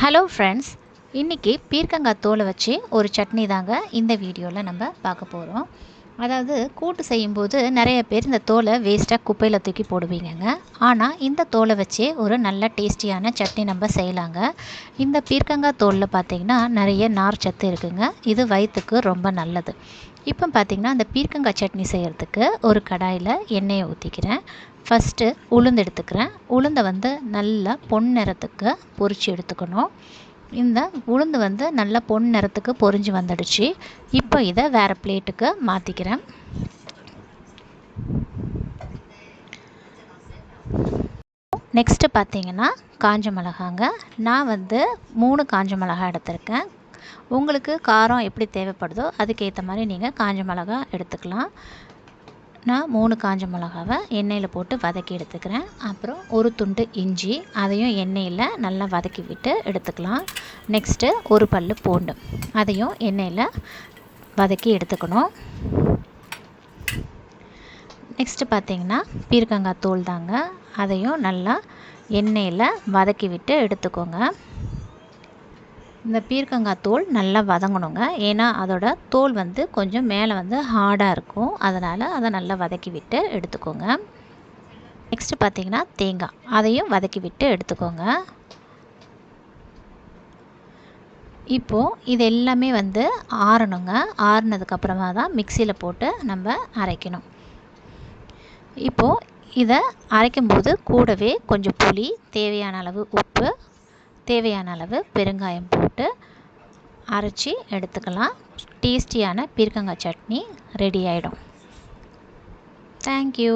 Hello friends இன்றைக்கி பீர்க்கங்காய் தோலை வச்சு ஒரு சட்னி தாங்க இந்த வீடியோவில் நம்ம பார்க்க போகிறோம் அதாவது கூட்டு செய்யும்போது நிறைய பேர் இந்த தோலை வேஸ்ட்டாக குப்பையில் தூக்கி போடுவீங்கங்க. ஆனால் இந்த தோலை வச்சு ஒரு நல்ல டேஸ்டியான சட்னி நம்ம செய்யலாங்க. இந்த பீர்க்கங்காய் தோலில் பார்த்திங்கன்னா நிறைய நார் சத்து இருக்குங்க. இது வயிற்றுக்கு ரொம்ப நல்லது. இப்போ பார்த்திங்கன்னா அந்த பீர்க்கங்காய் சட்னி செய்கிறதுக்கு ஒரு கடாயில் எண்ணெயை ஊற்றிக்கிறேன் ஃபஸ்ட்டு உளுந்து எடுத்துக்கிறேன். உளுந்தை வந்து நல்லா பொன் நிறத்துக்கு பொரித்து எடுத்துக்கணும். இந்த உளுந்து வந்து நல்லா பொன் நிறத்துக்கு பொரிஞ்சு வந்துடுச்சு. இப்போ இதை வேறு பிளேட்டுக்கு மாற்றிக்கிறேன் நெக்ஸ்ட்டு பார்த்தீங்கன்னா காஞ்ச மிளகாங்க. நான் வந்து மூணு காஞ்ச மிளகா எடுத்திருக்கேன். உங்களுக்கு காரம் எப்படி தேவைப்படுதோ அதுக்கேற்ற மாதிரி நீங்கள் காஞ்ச மிளகா எடுத்துக்கலாம். நான் மூணு காஞ்ச மிளகாவை எண்ணெயில் போட்டு வதக்கி எடுத்துக்கிறேன். அப்புறம் ஒரு துண்டு இஞ்சி அதையும் எண்ணெயில் நல்லா வதக்கி விட்டு எடுத்துக்கலாம். நெக்ஸ்ட்டு ஒரு பல் பூண்டு அதையும் எண்ணெயில் வதக்கி எடுத்துக்கணும். நெக்ஸ்ட்டு பார்த்திங்கன்னா பீர்க்கங்காய் தூள் தாங்க. அதையும் நல்லா எண்ணெயில் வதக்கி விட்டு எடுத்துக்கோங்க. இந்த பீர்க்கங்காய் தோல் நல்லா வதங்கணுங்க. ஏன்னா அதோட தோல் வந்து கொஞ்சம் மேலே வந்து ஹார்டாக இருக்கும். அதனால் அதை நல்லா வதக்கி விட்டு எடுத்துக்கோங்க. நெக்ஸ்ட்டு பார்த்திங்கன்னா தேங்காய். அதையும் வதக்கி விட்டு எடுத்துக்கோங்க. இப்போது இது எல்லாமே வந்து ஆறணுங்க. ஆறுனதுக்கப்புறமா தான் மிக்சியில் போட்டு நம்ம அரைக்கணும். இப்போது இதை அரைக்கும்போது கூடவே கொஞ்சம் புளி தேவையான அளவு உப்பு தேவையான அளவு பெருங்காயம் போட்டு அரைச்சி எடுத்துக்கலாம். டேஸ்டியான பீர்க்கங்காய் சட்னி ரெடி ஆகிடும் தேங்க்யூ